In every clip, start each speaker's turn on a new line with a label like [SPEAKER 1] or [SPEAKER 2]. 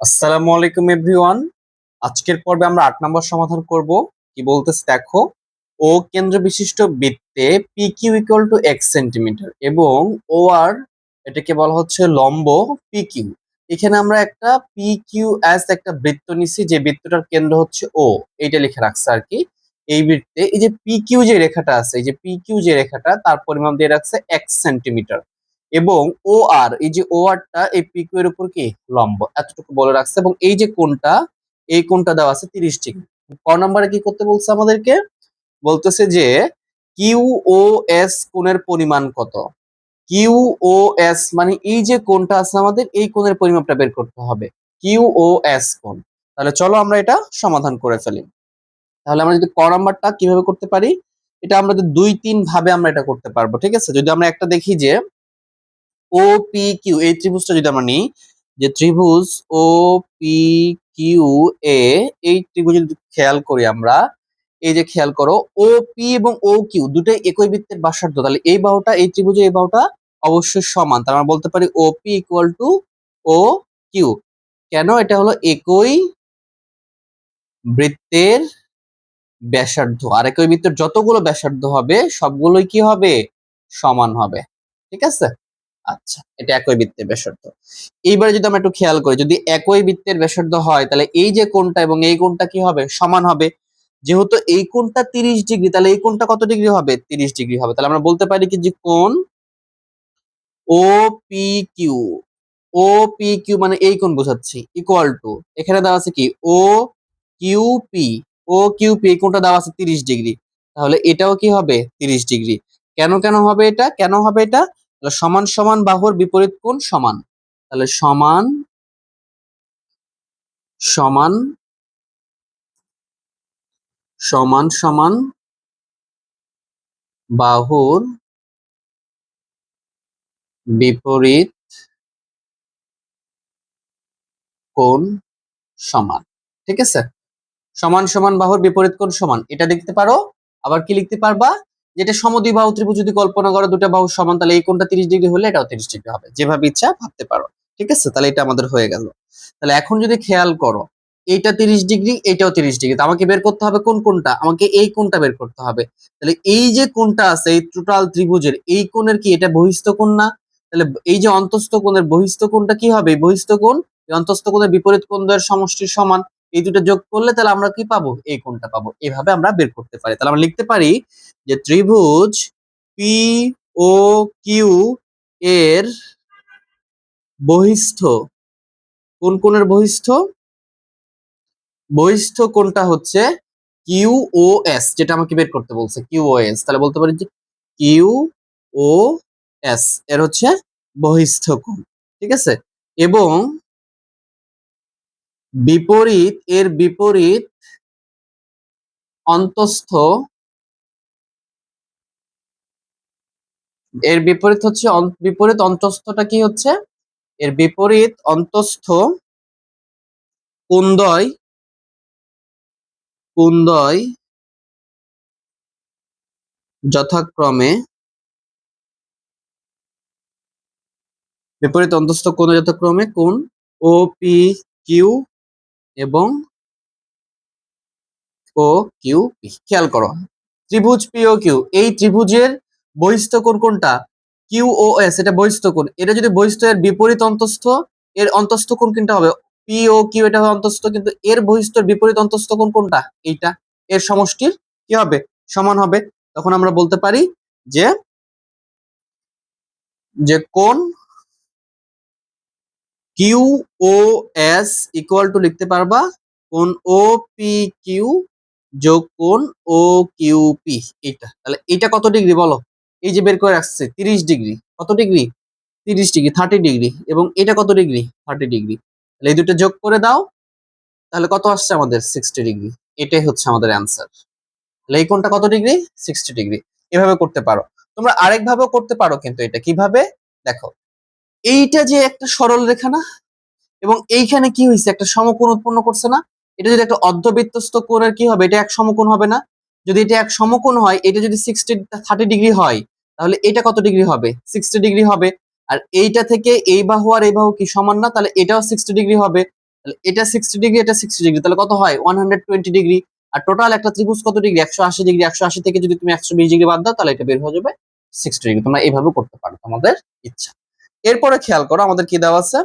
[SPEAKER 1] আসসালামু আলাইকুম এভরিওয়ান। আজকের পর্বে আমরা আট নম্বর সমাধান করব। কি বলতেছে দেখো, ও কেন্দ্র বিশিষ্ট বৃত্তে P Q equal to x centimeter এবং ও আর এটাকে বলা হচ্ছে লম্ব পি কিউ এখানে আমরা একটা পি কিউ অ্যাস একটা বৃত্ত নিছি, যে বৃত্তটার কেন্দ্র হচ্ছে ও এইটা লিখে রাখছে আর কি। এই বৃত্তে এই যে পি কিউ যে রেখাটা আছে, এই যে পি কিউ যে রেখাটা, তার পরিমাণ দিয়ে রাখছে এক্স সেন্টিমিটার এবং ও আর এই যে ও আরটা এই পিকু এর উপর কি? লম্ব। এতটুকু বলে রাখছে এবং এই যে কোণটা, এই কোণটা দেওয়া আছে তিরিশ ডিগ্রি। ক নম্বরে কি করতে বলছে আমাদেরকে? বলতেছে যে কিউ ও এস কোণের পরিমাণ কত? কিউ ও এস মানে এই যে কোণটা আছে আমাদের, এই কোণের পরিমাপটা বের করতে হবে। কিউ ও এস কোণ। তাহলে চলো আমরা এটা সমাধান করে ফেলি। তাহলে আমরা যদি ক নাম্বারটা কীভাবে করতে পারি? এটা আমরা দুই তিন ভাবে আমরা এটা করতে পারব, ঠিক আছে? যদি আমরা একটা দেখি যে ও পি কিউ এই ত্রিভুজটা যদি আমরা নিই, যে ত্রিভুজ ও পি কিউ এ এই ত্রিভুজ যদি খেয়াল করি আমরা, এই যে খেয়াল করো ও পি এবং ও কিউ দুটোই একই বৃত্তের ব্যাসার্ধ তাহলে এই বাহুটা, এই ত্রিভুজে এই বাহুটা অবশ্যই সমান তার আমরা বলতে পারি O P equal to O Q কেন? এটা হলো একই বৃত্তের ব্যাসার্ধ, আর একই বৃত্তের যতগুলো ব্যাসার্ধ হবে, সবগুলোই কি হবে? সমান হবে। ঠিক আছে? আচ্ছা এটা একই বৃত্তের ব্যাসার্ধ। এইবারে যদি আমরা একটু খেয়াল করি, যদি একই বৃত্তের ব্যাসার্ধ হয়, তাহলে এই যে কোণটা এবং এই কোণটা কি হবে? সমান হবে। যেহেতু এই কোণটা তিরিশ ডিগ্রি, তাহলে এই কোণটা কত ডিগ্রি হবে? তিরিশ ডিগ্রি হবে। তাহলে আমরা বলতে পারি কি যে কোণ O P Q, O P Q মানে এই কোণ বোঝাচ্ছি ইকুয়াল টু এখানে দেওয়া আছে কি? O Q P, O Q P, এই কোণটা দেওয়া আছে তিরিশ ডিগ্রি। তাহলে এটাও কি হবে? তিরিশ ডিগ্রি। কেন কেন হবে এটা? কেন হবে এটা? তাহলে সমান সমান বাহুর বিপরীত কোণ সমান। তাহলে সমান সমান সমান সমান বাহুর বিপরীত কোণ সমান, ঠিক আছে? সমান সমান বাহুর বিপরীত কোণ সমান, এটা দেখতে পারো, আবার কি লিখতে পারবা? যেটা সমদ্বিবাহু ত্রিভুজ যদি কল্পনা করো দুটো বাহু সমান, তাহলে এই কোণটা তিরিশ ডিগ্রি হলে এটাও তিরিশ ডিগ্রি হবে। যেভাবে ইচ্ছা ভাবতে পারো। ঠিক আছে? তাহলে এটা আমাদের হয়ে গেল। তাহলে এখন যদি খেয়াল করো, এইটা তিরিশ ডিগ্রি এইটাও তিরিশ ডিগ্রি। তো আমাকে বের করতে হবে কোন কোনটা আমাকে এই কোণটা বের করতে হবে। তাহলে এই যে কোণটা আছে, এই টোটাল ত্রিভুজের, এই কোণের কি এটা বহিস্থ কোণ না? তাহলে এই যে অন্তস্থ কোণের বহিস্থ কোণটা কি হবে? বহিস্থ কোণ অন্তস্থ কোণের বিপরীত কোণ দ্বয়ের সমষ্টির সমান। এই দুটো যোগ করলে তাহলে আমরা কি পাবো? এই কোণটা পাবো। এভাবে আমরা বের করতে পারি। তাহলে আমরা লিখতে পারি যে ত্রিভুজ পি ও কিউ এর বহিস্থ কোন কোণের বহিস্থ বহিস্থ কোণটা হচ্ছে কিউ ও এস যেটা আমাকে বের করতে বলছে কিউ ও এস তাহলে বলতে পারি যে কিউ ও এস এর হচ্ছে বহিস্থ কোণ, ঠিক আছে? এবং বিপরীত এর বিপরীত অন্তস্থ এর বিপরীত হচ্ছে বিপরীত অন্তস্থটা কি হচ্ছে? এর বিপরীত অন্তস্থ কুন্দয় কুন্দয় যথাক্রমে বিপরীত অন্তস্থ কোন যথাক্রমে? কোন? ও পি কিউ এবং ও কিউ পি খেয়াল করো। ত্রিভুজ পি ও কিউ, এই ত্রিভুজের বহিস্থ কোণ কোনটা? কিউ ও এস, এটা বহিস্থ কোণ। এটা যদি বহিস্থ এর বিপরীত অন্তস্থ, এর অন্তস্থ কোণ কোনটা হবে? পি ও কিউ এটা হবে অন্তস্থ, কিন্তু এর বহিস্থর বিপরীত অন্তস্থ কোণ কোনটা? এইটা। এর সমষ্টির কি হবে? সমান হবে। তখন আমরা বলতে পারি যে যে কোণ Q O S equal to লিখতে পারবা কোণ ও পি কিউ যোগ কোণ ও কিউ পি এটা তাহলে এটা কত ডিগ্রি বলো? এই যে বের করে আসছে তিরিশ ডিগ্রি। কত ডিগ্রি? তিরিশ ডিগ্রি থার্টি ডিগ্রি। এবং এটা কত ডিগ্রি? Thirty degree. তাহলে এই দুটো যোগ করে দাও, তাহলে কত আসছে আমাদের? Sixty degree. এটাই হচ্ছে আমাদের অ্যান্সার তাহলে এই কোণটা কত ডিগ্রি? Sixty degree. এভাবে করতে পারো। তোমরা আরেক ভাবেও করতে পারো কিন্তু এটা। কীভাবে? দেখো এইটা যে একটা সরল রেখা না, এবং এইখানে কি হয়েছে একটা সমকোণ উৎপন্ন করছে না, এটা যদি একটা অর্ধবৃত্তস্থ কোণের কি হবে, এটা এক সমকোণ হবে না। যদি এটা এক সমকোণ হয়, এটা যদি সিক্সটি থার্টি ডিগ্রি হয়, তাহলে এটা কত ডিগ্রি হবে? সিক্সটি ডিগ্রি হবে। আর এইটা থেকে এই বাহু আর এই বাহু কি সমান না? তাহলে এটাও সিক্সটি ডিগ্রি হবে। তাহলে এটা সিক্সটি ডিগ্রি এটা সিক্সটি ডিগ্রি তাহলে কত হয়? ওয়ান হান্ড্রেড টোয়েন্টি ডিগ্রি আর টোটাল একটা ত্রিভুজ কত ডিগ্রি একশো আশি ডিগ্রি একশো আশি থেকে যদি তুমি একশো বিশ ডিগ্রি বাদ দাও, তাহলে এটা বের হয়ে যাবে সিক্সটি ডিগ্রি তোমরা এইভাবে করতে পারো তোমাদের ইচ্ছা। এরপরে খেয়াল করো, আমাদের কি দেওয়া আছে?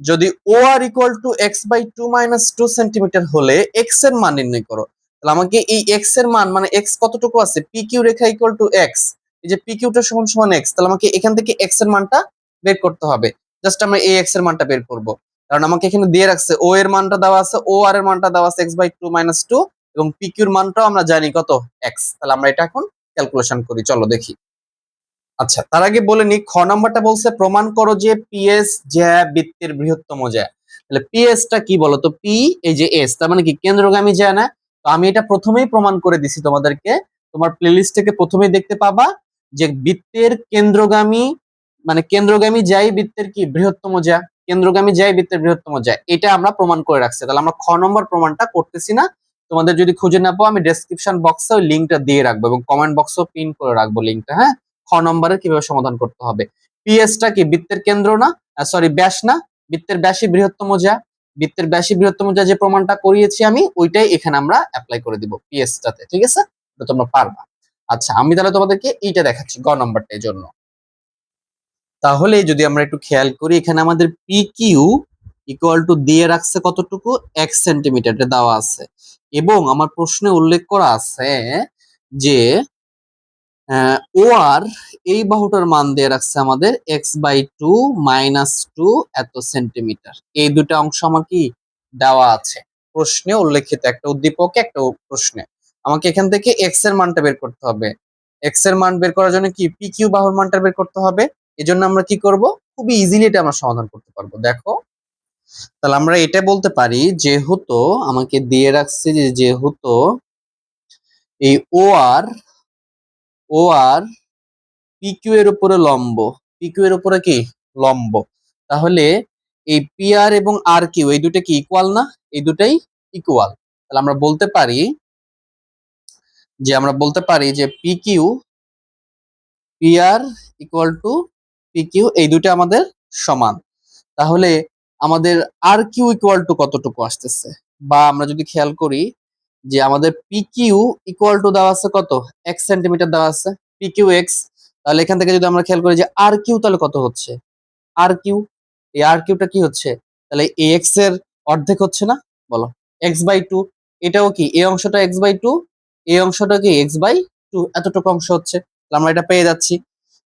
[SPEAKER 1] যদি O R equal to x by two minus two centimeter হলে এক্সের মান নির্ণয় করো। তাহলে আমাকে এই এক্সের মান মানে এক্স কতটুকু আছে? পি কিউ রেখা ইকুয়াল টু এক্স এই যে পি কিউটা সমান সমান এক্স তাহলে আমাকে এখান থেকে এক্সের মানটা বের করতে হবে। জাস্ট আমরা এই এক্সের মানটা বের করব। কারণ আমাকে এখানে দিয়ে রাখছে ও এর মানটা দেওয়া আছে ও আর এর মানটা দেওয়া আছে x by two minus two এবং পি কিউর মানটাও আমরা জানি কত? এক্স তাহলে আমরা এটা এখন ক্যালকুলেশন করি। চলো দেখি। আচ্ছা তার আগে বলে নি, খ নাম্বারটা বলছে, প্রমাণ করো যে পিএস জ্যা বৃত্তের বৃহত্তম জ্যা তাহলে পিএস টা কি বলতো পি এই যে এস তার মানে কি কেন্দ্রগামী জ্যা না? তো আমি এটা প্রথমেই প্রমাণ করে দিছি তোমাদেরকে। তোমার প্লেলিস্ট থেকে প্রথমেই দেখতে পাবা যে বৃত্তের কেন্দ্রগামী মানে কেন্দ্রগামী যাই বৃত্তের কি বৃহত্তম জ্যা কেন্দ্রগামী যাই বৃত্তের বৃহত্তম জ্যা এটা আমরা প্রমাণ করে রাখছি। তাহলে আমরা খ নম্বর প্রমাণটা করতেছি না। তোমাদের যদি খুঁজে না পাও, আমি ডেসক্রিপশন বক্সে ওই লিঙ্কটা দিয়ে রাখব এবং কমেন্ট বক্সেও পিন করে রাখব লিঙ্কটা হ্যাঁ? খ নম্বরে কীভাবে সমাধান করতে হবে? পিএসটা কি বৃত্তের কেন্দ্র না? সরি ব্যাস না? বৃত্তের ব্যাসই বৃহত্তম যা। বৃত্তের ব্যাসই বৃহত্তম যা যে প্রমাণটা করিয়েছি আমি, ওইটাই এখানে আমরা অ্যাপ্লাই করে দিব পিএসটাতে ঠিক আছে? তোমরা পারবা। আচ্ছা আমি তাহলে তোমাদেরকে এইটা দেখাচ্ছি গ নম্বরটার জন্য তাহলে যদি আমরা একটু খেয়াল করি, এখানে আমাদের পি কিউ ইকুয়াল টু দিয়ে রাখছে কতটুকু? এক সেন্টিমিটার দেওয়া আছে। এবং আমার প্রশ্নে উল্লেখ করা আছে যে ও আর এই বাহুটার মান দিয়ে রাখছে আমাদের x by two minus two এত সেন্টিমিটার এই দুটা অংশ আমার কি দেওয়া আছে? প্রশ্নে উল্লেখিত একটা উদ্দীপকে, একটা প্রশ্নে। আমাকে এখান থেকে এক্সের মানটা বের করতে হবে। এক্সের মান বের করার জন্য কি পি কিউ বাহুর মানটা বের করতে হবে? এজন্য আমরা কি করব? খুবই ইজিলি এটা আমরা সমাধান করতে পারব। দেখো, তাহলে আমরা এটা বলতে পারি, যেহেতু আমাকে দিয়ে রাখছে যে যেহেতু এই ও আর ও আর পিকিউ এর উপরে লম্ব। পিকিউ এর উপরে কি? লম্ব। তাহলে এই পি আর এবং আর কিউ এই দুটো কি ইকুয়াল না? এই দুটাই ইকুয়াল তাহলে আমরা বলতে পারি যে, আমরা বলতে পারি যে P Q P R equal to P Q এই দুটো আমাদের সমান। তাহলে আমাদের আর কিউ ইকুয়াল টু কতটুকু আসতেছে? বা আমরা যদি খেয়াল করি যে আমাদের পি কিউ ইকুয়াল টু দেওয়া আছে কত? এক সেন্টিমিটার দেওয়া আছে। পি কিউ এক্স তাহলে এখান থেকে যদি আমরা খেয়াল করি যে আর কিউ তাহলে কত হচ্ছে? আর কিউ এই আর কিউটা কি হচ্ছে? তাহলে এ এক্সের অর্ধেক হচ্ছে না? বলো। এক্স বাই টু এটাও কি? এই অংশটা এক্স বাই টু এই অংশটা কি এক্স বাই টু এতটুকু অংশ হচ্ছে। তাহলে আমরা এটা পেয়ে যাচ্ছি।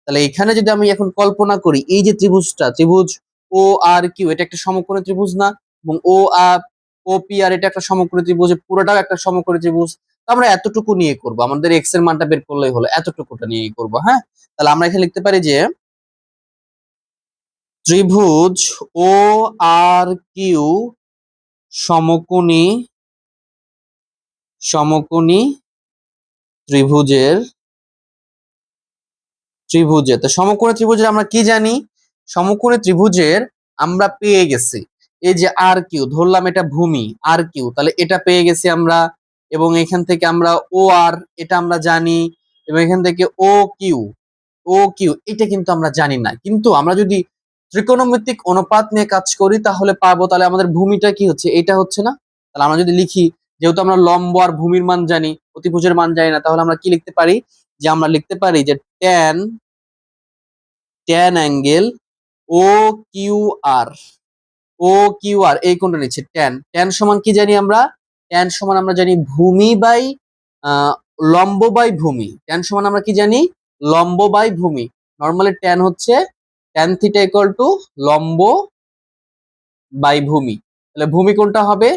[SPEAKER 1] তাহলে এখানে যদি আমি এখন কল্পনা করি, এই যে ত্রিভুজটা, ত্রিভুজ ও আর কিউ এটা একটা সমকোণী ত্রিভুজ না? এবং ও আর ও পি আর এটা একটা সমকোণী ত্রিভুজ পুরোটাও একটা সমকোণী ত্রিভুজ আমরা এতটুকু নিয়ে করব। আমাদের এক্সের মানটা বের করলেই হলো, এতটুকুটা নিয়ে করব হ্যাঁ? তাহলে আমরা এখানে লিখতে পারি যে ত্রিভুজ ও আর কিউ সমকোণী সমকোণী ত্রিভুজের ত্রিভুজে তো সমকোণী ত্রিভুজের আমরা কি জানি? সমকোণী ত্রিভুজের আমরা পেয়ে গেছি। এই যে আর কিউ, ধরলাম এটা ভূমি, আর কিউ, তাহলে এটা পেয়ে গেছি আমরা, এবং এখান থেকে আমরা ও আর, এটা আমরা জানি, এবং এখান থেকে ও কিউ ও কিউ, এটা কিন্তু আমরা জানি না। কিন্তু আমরা যদি ত্রিকোণমিতিক অনুপাত নিয়ে কাজ করি, তাহলে পাবো, তাহলে আমাদের ভূমিটা কি হচ্ছে? এটা হচ্ছে না? তাহলে আমরা যদি লিখি, যেহেতু আমরা লম্ব আর ভূমির মান জানি, অতিভুজের মান জানি না, তাহলে আমরা কি লিখতে পারি? যে আমরা লিখতে পারি যে tan tan angle O Q R. O Q R এই কোনটা নিচ্ছে? ট্যান ট্যান সমান কি জানি আমরা? ট্যান সমান আমরা জানি ভূমি বাই লম্ব বাই ভূমি। ট্যান সমান আমরা কি জানি? লম্ব বাই ভূমি। নর্মালি ট্যান হচ্ছে ট্যান থিটা ইকুয়াল টু লম্ব বাই ভূমি। তাহলে ভূমি কোনটা হবে?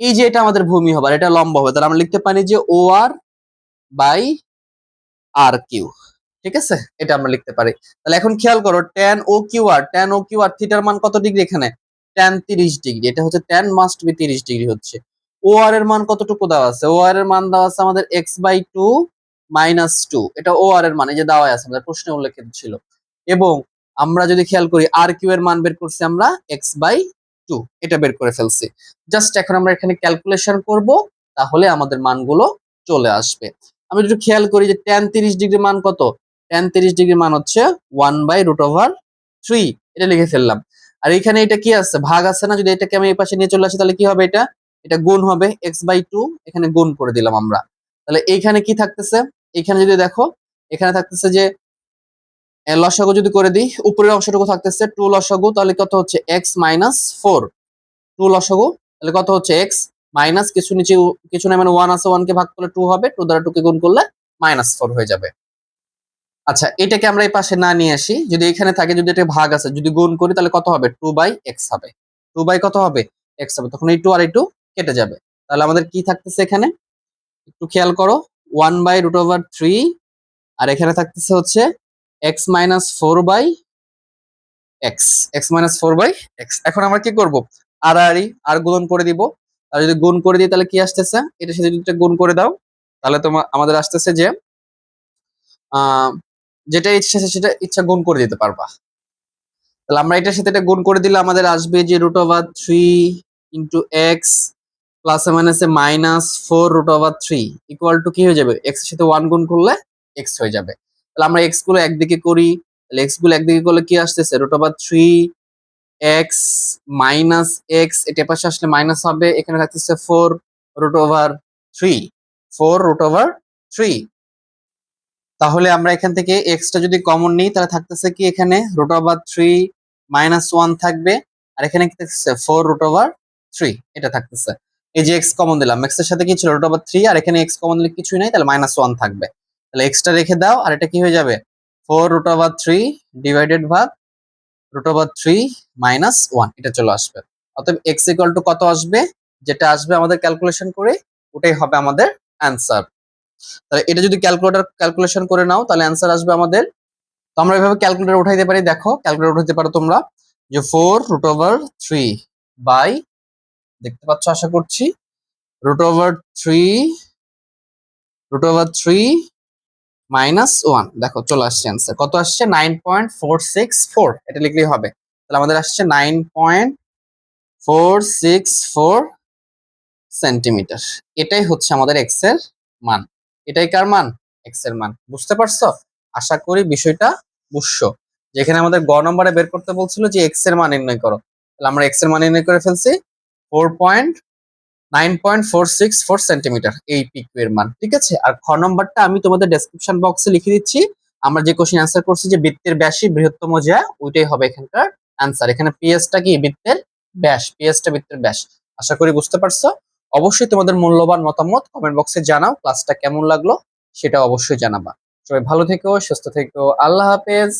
[SPEAKER 1] এই যে এটা আমাদের ভূমি হবে, আর এটা লম্ব হবে। তাহলে আমরা লিখতে পারি যে ও আর বাই আর কিউ। ঠিক আছে? এটা আমরা লিখতে পারি। তাহলে এখন খেয়াল করো tan O Q R tan O Q R থিটার মান কত ডিগ্রি এখানে? ট্যান তিরিশ ডিগ্রি, এটা হচ্ছে ট্যান মাস্ট বি তিরিশ ডিগ্রি হচ্ছে। ও আর এর মান কতটুকু দেওয়া আছে? ও আর এর মান দেওয়া আছে আমাদের x by two minus two এটা ও আর এর মান, এই যে দেওয়া আছে, আমাদের প্রশ্নে উল্লেখিত ছিল। এবং আমরা যদি খেয়াল করি আর কিউ এর মান বের করছি আমরা এক্স বাই টু এটা বের করে ফেলছি। জাস্ট এখন আমরা এখানে ক্যালকুলেশন করব, তাহলে আমাদের মানগুলো চলে আসবে। আমি একটু খেয়াল করি যে ট্যান তিরিশ ডিগ্রি মান কত? ট্যান তিরিশ ডিগ্রি মান হচ্ছে one by root over three এটা লিখে ফেললাম। আর এখানে এটা কি আছে? ভাগ আছে না? যদি এটাকে আমি এই পাশে নিয়ে চলে আসি, তাহলে কি হবে এটা? এটা গুণ হবে এক্স বাই টু এখানে গুণ করে দিলাম আমরা। তাহলে এইখানে কি থাকতেছে? এখানে যদি দেখো, এখানে থাকতেছে যে লসাগু যদি করে দিই, উপরের অংশটুকু থাকতেছে টু লসাগু, তাহলে কত হচ্ছে? এক্স মাইনাস ফোর টু লসাগু, তাহলে কত হচ্ছে? এক্স মাইনাস কিছু নিচে, কিছু না মানে ওয়ান আছে ওয়ান কে ভাগ করলে টু হবে টু দ্বারা টু কে গুণ করলে মাইনাস ফোর হয়ে যাবে। আচ্ছা এটাকে আমরা এই পাশে না নিয়ে আসি। যদি এখানে থাকে, যদি এটা ভাগ আছে, যদি গুণ করি, তাহলে কত হবে? টু বাই এক্স হবে। টু বাই কত হবে? এক্স হবে। তখন এই টু আর এই টু কেটে যাবে। তাহলে আমাদের কি থাকতেছে এখানে? একটু খেয়াল করো। One by root over three আর এখানে থাকতেছে হচ্ছে x minus four by x x minus four by x এখন আমরা কি করব? আর আর আর গুণ করে দিব। আর যদি গুণ করে দিই, তাহলে কি আসতেছে? এটার সাথে যদি এটা গুণ করে দাও, তাহলে তোমার আমাদের আসতেছে যে যেটা ইচ্ছা সেটা ইচ্ছা গুণ করে দিতে পারবা। তাহলে আমরা এটার সাথে এটা গুণ করে দিলে আমাদের আসবে যে root over three into x plus মাইনাসে minus four root over three equal to কি হয়ে যাবে? এক্সের সাথে ওয়ান গুণ করলে এক্স হয়ে যাবে। তাহলে আমরা এক্সগুলো একদিকে করি, তাহলে এক্সগুলো একদিকে করলে কি আসতেছে? Root over three x minus x এটা পাশে আসলে মাইনাস হবে, এখানে থাকতেছে four root over three four root over three তাহলে আমরা এখান থেকে এক্সটা যদি কমন নিই, তাহলে থাকতেছে কি এখানে? Root over three minus one থাকবে। আর এখানে কি থাকতেছে? ফোর রুট ওভার থ্রি এটা থাকতেছে। এই যে এক্স কমন দিলাম এক্সের সাথে কি ছিল? রুট ওভার থ্রি আর এখানে এক্স কমন দিলে কিছুই নাই, তাহলে মাইনাস ওয়ান থাকবে। তাহলে এক্সটা রেখে দাও, আর এটা কি হয়ে যাবে? Four root over three divided ভাগ root over three minus one এটা চলে আসবে। অতএব এক্স ইকুয়াল টু কত আসবে? যেটা আসবে আমাদের ক্যালকুলেশন করে, ওটাই হবে আমাদের অ্যান্সার তাহলে এটা যদি ক্যালকুলেটর ক্যালকুলেশন করে নাও, তাহলে অ্যান্সার আসবে আমাদের। তো আমরা এভাবে ক্যালকুলেটর উঠাইতে পারি, দেখো ক্যালকুলেটর উঠাইতে পারো তোমরা যে four root over three by দেখতে পাচ্ছ, আশা করছি root over three root over three minus one দেখো, চলে আসছে অ্যান্সার কত আসছে? Nine point four six four এটা লিখলেই হবে। তাহলে আমাদের আসছে nine point four six four centimeter এটাই হচ্ছে আমাদের এক্সের মান। এটাই কার মান? এক্সের মান। বুঝতে পারছ? আশা করি বিষয়টা বুঝছ। যেখানে আমাদের গ নম্বরে বের করতে বলছিল যে এক্সের মান নির্ণয় করো। তাহলে আমরা এক্সের মান নির্ণয় করে ফেলছি। Four point nine point four six four centimeter এই পিকিউ এর মান, ঠিক আছে? আর খ নম্বরটা আমি তোমাদের ডেসক্রিপশন বক্সে লিখে দিচ্ছি। আমরা যে কোশ্চেন অ্যান্সার করছি যে বৃত্তের ব্যাসই বৃহত্তম যা, ওইটাই হবে এখানকার অ্যান্সার এখানে পিএসটা কি? বৃত্তের ব্যাস। পিএসটা বৃত্তের ব্যাস। আশা করি বুঝতে পারছ? অবশ্যই তোমাদের মূল্যবান মতামত কমেন্ট বক্সে জানাও ক্লাসটা কেমন লাগল সেটা অবশ্যই জানাবা। সবাই ভালো থেকো, সুস্থ থেকো, আল্লাহ হাফেজ।